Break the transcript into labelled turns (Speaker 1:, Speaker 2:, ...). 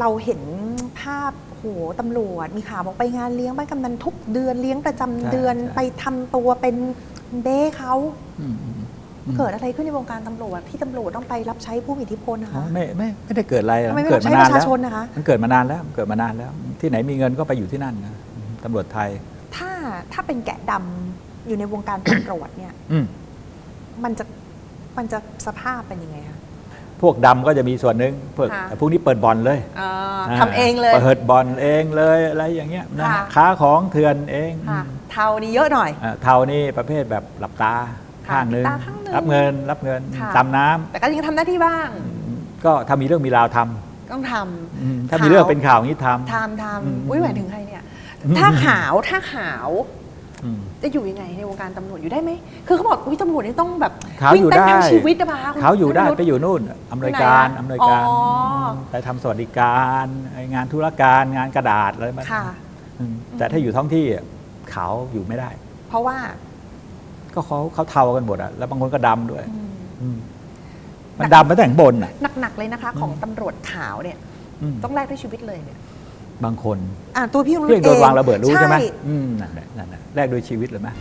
Speaker 1: เราเห็นภาพโหตำรวจมีข่าวบอกไปงานเลี้ยงบ้านกำนันทุกเดือนเลี้ยงประจำ
Speaker 2: ใช่
Speaker 1: เดือน
Speaker 2: ใช่
Speaker 1: ไปทำตัวเป็นเบ้เขา
Speaker 2: อืมอืมอืม
Speaker 1: เกิดอะไรขึ้นในวงการตำรวจที่ตำรวจต้องไปรับใช้ผู้มีอิทธิพลนะ
Speaker 2: อ๋อ
Speaker 1: คะ
Speaker 2: ไม่ไม่ไม่ได้เกิดอะไรหรอก
Speaker 1: ทำไมไม่
Speaker 2: เกิ
Speaker 1: รั
Speaker 2: ด
Speaker 1: บ
Speaker 2: มา
Speaker 1: ใช้ป
Speaker 2: นาน
Speaker 1: ระชา
Speaker 2: แล้ว
Speaker 1: ชนนะคะ
Speaker 2: มันเกิดมานานแล้วมันเกิดมานานแล้ว ที่ไหนมีเงินก็ไปอยู่ที่นั่นนะตำรวจไทย
Speaker 1: ถ้าถ้าเป็นแกะดำอยู่ในวงการตำรวจเนี่ย
Speaker 2: อืม
Speaker 1: มันจะมันจะสภาพเป็นยังไงคะ
Speaker 2: พวกดำก็จะมีส่วนหนึ่งพวก
Speaker 1: ค่ะ
Speaker 2: แต่พวกนี้เปิดบอลเลย
Speaker 1: อ่าาทำเองเลย
Speaker 2: เปิดบอลเองเลยอะไรอย่างเงี้ยนะ
Speaker 1: ค่ะ
Speaker 2: ค้าของเถื่อนเอง
Speaker 1: ค่ะเทานี่เยอะหน่อย
Speaker 2: อ่าเท่านี้ประเภทแบบหลับตา
Speaker 1: ค่ะ
Speaker 2: ข้างหนึง
Speaker 1: ตาข้างหนึ่ง
Speaker 2: รับเงินรับเงิน
Speaker 1: ค่ะ
Speaker 2: ตามน้ำ
Speaker 1: แต่ก็ยังทำหน้าที่บ้าง
Speaker 2: ก็ถ้ามีเรื่องมีราวทำ
Speaker 1: ต้องท
Speaker 2: อืมำถ้ามีเรื่องเป็นข่าวอย่างนี้ท
Speaker 1: ทำท
Speaker 2: อืมำ
Speaker 1: อุ้ยแหวนถึงใครเนี่ย
Speaker 2: อืม
Speaker 1: ถ้าขาวถ้าขาวำ
Speaker 2: อืม
Speaker 1: จะอยู่ยังไงในวงการตำรวจอยู่ได้ไหม คือเขาบอกอุ้ยตำรวจนี่ต้องแบบ
Speaker 2: ขาว
Speaker 1: วิ่ง
Speaker 2: อยู่
Speaker 1: เต้น
Speaker 2: ได้
Speaker 1: ทั้งชีวิตนะปะคะคุณ
Speaker 2: เขาอยู่ได้
Speaker 1: คุณ
Speaker 2: ไป
Speaker 1: วิรุธ
Speaker 2: อยู่นู่นอำนวยการ
Speaker 1: ไหนอะ
Speaker 2: อำนวยการ
Speaker 1: อ๋ออื
Speaker 2: มไปทำสวัสดิการไอ้งานธุรการงานกระดาษอะไรแบบ
Speaker 1: ค่ะ
Speaker 2: อืมแต่ถ้าอยู่ท้องที่อะขาวอยู่ไม่ได้
Speaker 1: เพราะว่า
Speaker 2: ก็เขาเขาเทากันหมดอะแล้วบางคนก็ดำด้วย
Speaker 1: อืม
Speaker 2: อืมมันดำมาแต่ข้างบนอะ
Speaker 1: หนักๆเลยนะคะ ของตำรวจขาวเนี่ย
Speaker 2: อืม
Speaker 1: ต้องแลกด้วยชีวิตเลยเนี่ย
Speaker 2: บางคน
Speaker 1: อ่าตัวพี่ยง
Speaker 2: เรื่องโดนวางระเบิดรู้ใช่ไหม
Speaker 1: ใช่
Speaker 2: อืมนั่นแหละนั่นแหละแลกโดวยชีวิตเลยไหม